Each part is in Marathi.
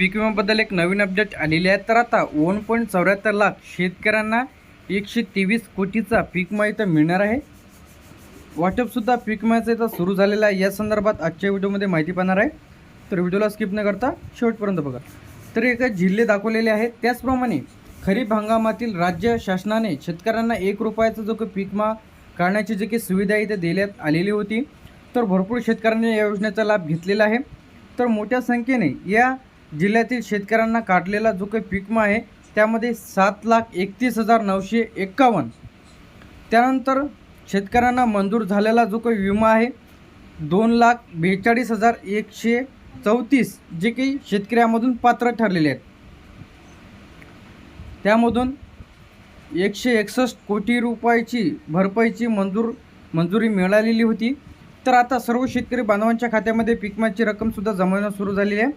पीक विम्याबद्दल एक नवीन अपडेट आलेली आहे. तर आता वन पॉईंट चौऱ्याहत्तर लाख शेतकऱ्यांना एकशे तेवीस कोटीचा पीक विमा इथं मिळणार आहे. वाटपसुद्धा पीक विम्याचं इथं सुरू झालेलं आहे. या संदर्भात आजच्या व्हिडिओमध्ये माहिती पाहणार आहे. तर व्हिडिओला स्किप न करता शेवटपर्यंत बघा. तर एक जिल्हे दाखवलेले आहेत. त्याचप्रमाणे खरीप हंगामातील राज्य शासनाने शेतकऱ्यांना एक रुपयाचा जो काही पीक विमा काढण्याची जी काही सुविधा इथे देण्यात आलेली होती तर भरपूर शेतकऱ्यांनी या योजनेचा लाभ घेतलेला आहे. तर मोठ्या संख्येने या जिल्ह्यातील शेतकऱ्यांना काढलेला जो काही पिकमा आहे त्यामध्ये सात लाख एकतीस हजार नऊशे एक्कावन्न त्यानंतर शेतकऱ्यांना मंजूर झालेला जो काही विमा आहे दोन लाख बेचाळीस हजार एकशे चौतीस जे काही शेतकऱ्यामधून पात्र ठरलेले आहेत. त्यामधून एकशे एकसष्ट कोटी रुपयाची भरपाईची मंजूर मंजुरी मिळालेली होती. तर आता सर्व शेतकरी बांधवांच्या खात्यामध्ये पिकमाची रक्कमसुद्धा जमा सुरू झालेली आहे.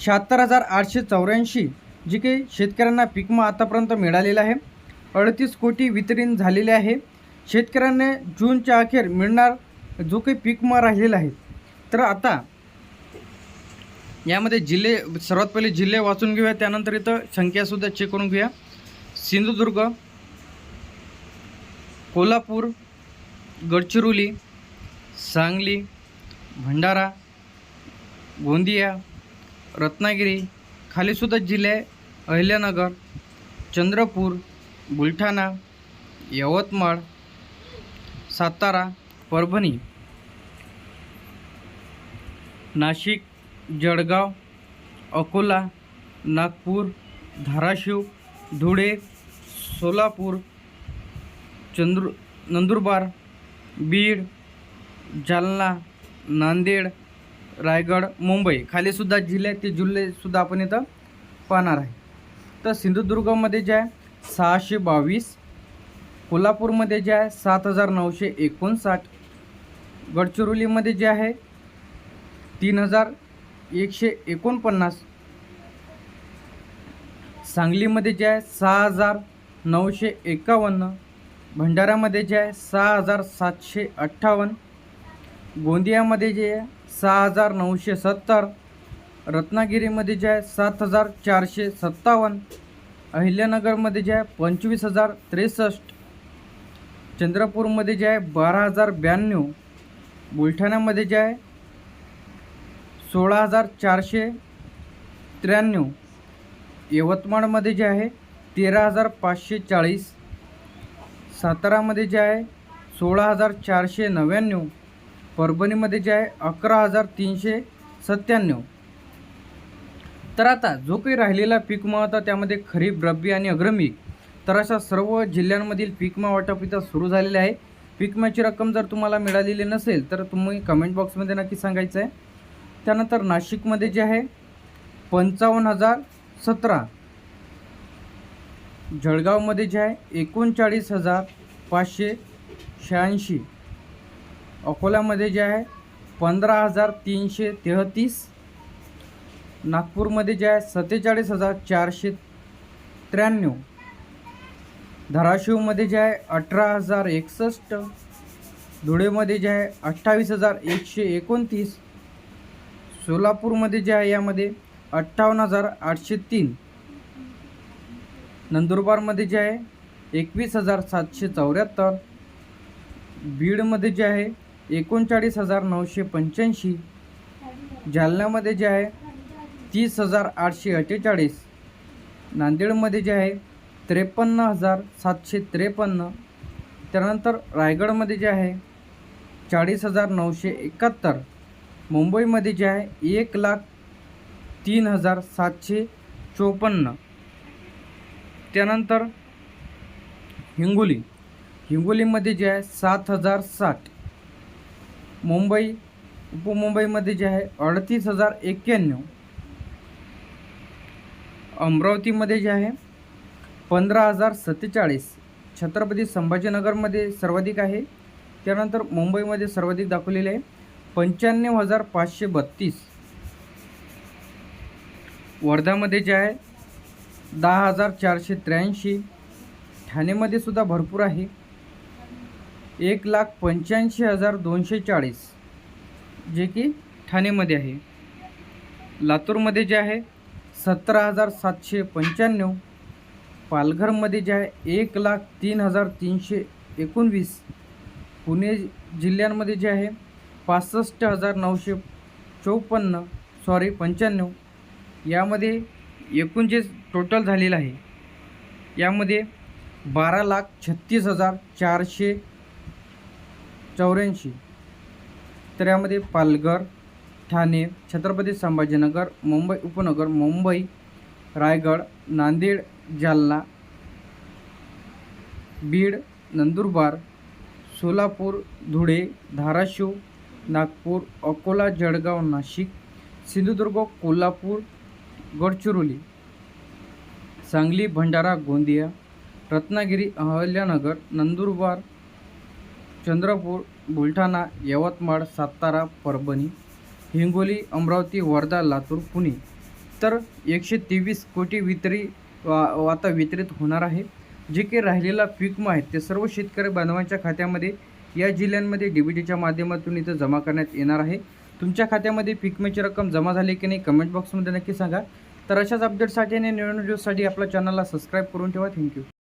शहात्तर हजार आठशे चौऱ्याऐंशी जी काही शेतकऱ्यांना पिकमा आतापर्यंत मिळालेला आहे. अडतीस कोटी वितरण झालेले आहे. शेतकऱ्यांना जूनच्या अखेर मिळणार जो काही पिकमा राहिलेला आहे. तर आता यामध्ये जिल्हे सर्वात पहिले जिल्हे वाचून घेऊया. त्यानंतर इथं संख्यासुद्धा चेक करून घेऊया. सिंधुदुर्ग कोल्हापूर गडचिरोली सांगली भंडारा गोंदिया रत्नागिरी खालीसुद्धा जिल्हे अहिल्यानगर चंद्रपूर बुलढाणा यवतमाळ सातारा परभणी. नाशिक जळगाव अकोला नागपूर धाराशिव धुळे सोलापूर चंद्र नंदुरबार बीड जालना नांदेड रायगड मुंबई खालीसुद्धा जिल्हे ते जिल्हेसुद्धा आपण इथं पाहणार आहे. तर सिंधुदुर्गमध्ये जे आहे सहाशे बावीस कोल्हापूरमध्ये जे आहे सात हजार नऊशे एकोणसाठ गडचिरोलीमध्ये जे आहे तीन हजार एकशे एकोणपन्नास सांगलीमध्ये जे आहे सहा हजार नऊशे एकावन्न भंडाऱ्यामध्ये जे आहे सहा हजार सातशे अठ्ठावन्न गोंदियामध्ये जे आहे सहा हजार नऊशे सत्तर. रत्नागिरीमध्ये जे आहे सात हजार चारशे सत्तावन्न. अहिल्यानगरमध्ये जे आहे पंचवीस हजार त्रेसष्ट. चंद्रपूरमध्ये जे आहे बारा हजार ब्याण्णव. बुलढाण्यामध्ये जे आहे सोळा हजार चारशे त्र्याण्णव. यवतमाळमध्ये जे आहे तेरा हजार पाचशे चाळीस. सातारामध्ये जे आहे सोळा हजार चारशे नव्याण्णव. परभणीमध्ये जे आहे अकरा हजार तीनशे सत्त्याण्णव. तर आता जो काही राहिलेला पीकमा होता त्यामध्ये खरीप रब्बी आणि अग्रमी तर अशा सर्व जिल्ह्यांमधील पीकमा वाटप इथं सुरू झालेले आहे. पीकमाची रक्कम जर तुम्हाला मिळालेली नसेल तर तुम्ही कमेंट बॉक्समध्ये नक्की सांगायचं आहे. त्यानंतर नाशिकमध्ये जे आहे पंचावन्न हजार सतरा. जळगावमध्ये जे आहे एकोणचाळीस हजार पाचशे शहाऐंशी. अकोल्यामध्ये जे आहे पंधरा हजार तीनशे तेहतीस. नागपूरमध्ये जे आहे सत्तेचाळीस हजार चारशे त्र्याण्णव. धाराशिवमध्ये जे आहे अठरा हजार एकसष्ट. धुळेमध्ये जे आहे अठ्ठावीस हजार एकशे एकोणतीस. सोलापूरमध्ये जे आहे यामध्ये अठ्ठावन्न हजार आठशे तीन. नंदुरबारमध्ये जे आहे एकवीस हजार सातशे चौऱ्याहत्तर. बीडमध्ये जे आहे एकोणचाळीस हजार नऊशे पंच्याऐंशी. जालन्यामध्ये जे आहे तीस हजार आठशे अठ्ठेचाळीस. नांदेडमध्ये जे आहे त्रेपन्न हजार सातशे त्रेपन्न. त्यानंतर रायगडमध्ये जे आहे चाळीस हजार नऊशे एकाहत्तर. मुंबईमध्ये जे आहे एक लाख तीन हजार सातशे चोपन्न. त्यानंतर हिंगोली. हिंगोलीमध्ये जे आहे सात हजार साठ. मुंबई उपमुंबईमध्ये जे आहे अडतीस हजार एक्क्याण्णव. अमरावतीमध्ये जे आहे पंधरा हजार सत्तेचाळीस. छत्रपती संभाजीनगरमध्ये सर्वाधिक आहे. त्यानंतर मुंबईमध्ये सर्वाधिक दाखवलेले आहे पंच्याण्णव हजार पाचशे बत्तीस. वर्ध्यामध्ये जे आहे दहा हजार चारशे त्र्याऐंशी. ठाणेमध्ये सुद्धा भरपूर आहे. एक लाख पंच्याऐंशी हजार दोनशे चाळीस जे की ठाणेमध्ये आहे. लातूरमध्ये जे आहे सतरा हजार सातशे पंच्याण्णव. पालघरमध्ये जे आहे एक लाख तीन हजार तीनशे एकोणवीस. पुणे जिल्ह्यांमध्ये जे आहे पासष्ट हजार नऊशे चौपन्न सॉरी पंच्याण्णव. यामध्ये एकूण जे टोटल झालेलं आहे यामध्ये बारा लाख छत्तीस हजार चारशे चौऱ्याऐंशी. तर यामध्ये पालघर ठाणे छत्रपती संभाजीनगर मुंबई उपनगर मुंबई रायगड नांदेड जालना बीड नंदुरबार सोलापूर धुळे धाराशिव नागपूर अकोला जळगाव नाशिक सिंधुदुर्ग कोल्हापूर गडचिरोली सांगली भंडारा गोंदिया रत्नागिरी अहल्यानगर नंदुरबार चंद्रपूर बुलढाणा यवतमाळ सातारा परभणी हिंगोली अमरावती वर्धा लातूर पुणे. तर एकशे तेवीस कोटी वितरी वा आता वितरित होणार आहे. जे काही राहिलेला पीक आहे ते सर्व शेतकरी बांधवांच्या खात्यामध्ये या जिल्ह्यांमध्ये डी बी टीच्या माध्यमातून इथं जमा करण्यात येणार आहे. तुमच्या खात्यामध्ये पीकमेची रक्कम जमा झाली की नाही कमेंट बॉक्समध्ये नक्की सांगा. तर अशाच अपडेटसाठी आणि नवीन न्यूजसाठी आपल्या चॅनलला सबस्क्राईब करून ठेवा. थँक्यू